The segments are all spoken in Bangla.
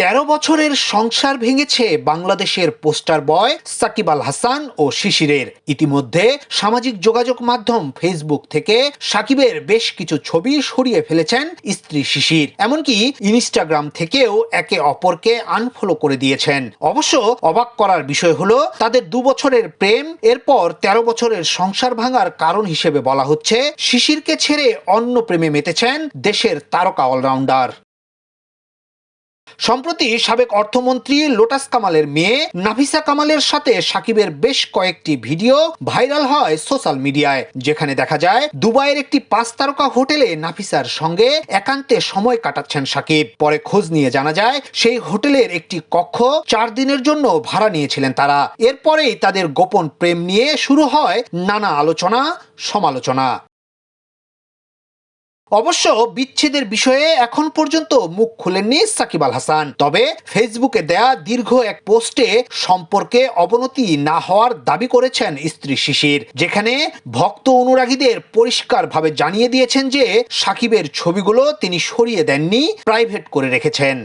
তেরো বছরের সংসার ভেঙেছে বাংলাদেশের পোস্টার বয় সাকিব আল হাসান ও শিশিরের। ইতিমধ্যে সামাজিক যোগাযোগ মাধ্যম ফেসবুক থেকে সাকিবের বেশ কিছু ছবি সরিয়ে ফেলেছেন স্ত্রী শিশির। এমনকি ইনস্টাগ্রাম থেকেও একে অপরকে আনফলো করে দিয়েছেন। অবশ্য অবাক করার বিষয় হলো, তাদের দু বছরের প্রেম, এরপর তেরো বছরের সংসার ভাঙার কারণ হিসেবে বলা হচ্ছে, শিশিরকে ছেড়ে অন্য প্রেমে মেতেছেন দেশের তারকা অলরাউন্ডার। সম্প্রতি সাবেক অর্থমন্ত্রী লোটাস কামালের মেয়ে নাফিসা কামালের সাথে সাকিবের বেশ কয়েকটি ভিডিও ভাইরাল হয় সোশ্যাল মিডিয়ায়, যেখানে দেখা যায় দুবাইয়ের একটি পাঁচ তারকা হোটেলে নাফিসার সঙ্গে একান্তে সময় কাটাচ্ছেন সাকিব। পরে খোঁজ নিয়ে জানা যায়, সেই হোটেলের একটি কক্ষ চার দিনের জন্য ভাড়া নিয়েছিলেন তারা। এরপরেই তাদের গোপন প্রেম নিয়ে শুরু হয় নানা আলোচনা, সমালোচনা। অবশ্য বিচ্ছেদের বিষয়ে এখন পর্যন্ত মুখ খুলেননি সাকিব আল হাসান। তবে ফেসবুকে দেয়া দীর্ঘ এক পোস্টে সম্পর্কে অবনতি না হওয়ার দাবি করেছেন স্ত্রী শিশির, যেখানে ভক্ত অনুরাগীদের পরিষ্কারভাবে জানিয়ে দিয়েছেন যে সাকিবের ছবিগুলো তিনি সরিয়ে দেননি, প্রাইভেট করে রেখেছেন।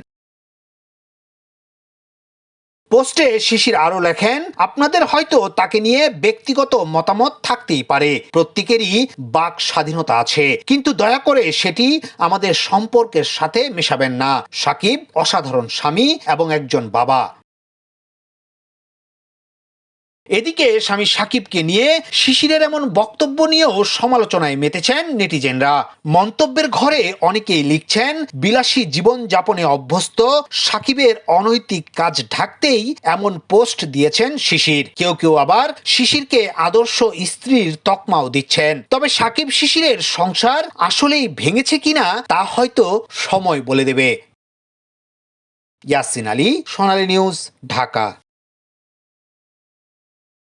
পোস্টে শিশির আরও লেখেন, আপনাদের হয়তো তাকে নিয়ে ব্যক্তিগত মতামত থাকতেই পারে। প্রত্যেকেরই বাক স্বাধীনতা আছে। কিন্তু দয়া করে সেটি আমাদের সম্পর্কের সাথে মেশাবেন না। সাকিব অসাধারণ স্বামী এবং একজন বাবা। এদিকে স্বামী সাকিবকে নিয়ে শিশিরের এমন বক্তব্য নিয়েও সমালোচনায় মেতেছেন নেটিজেনরা। মন্তব্যের ঘরে অনেকেই লিখছেন, বিলাসী জীবন যাপনে অভ্যস্ত, সাকিবের অনৈতিক কাজ ঢাকতেই এমন পোস্ট দিয়েছেন শিশির। কেউ কেউ আবার শিশিরকে আদর্শ স্ত্রীর তকমাও দিচ্ছেন। তবে সাকিব শিশিরের সংসার আসলেই ভেঙেছে কিনা তা হয়তো সময় বলে দেবে। ইয়াসিন আলী, সোনালী নিউজ, ঢাকা।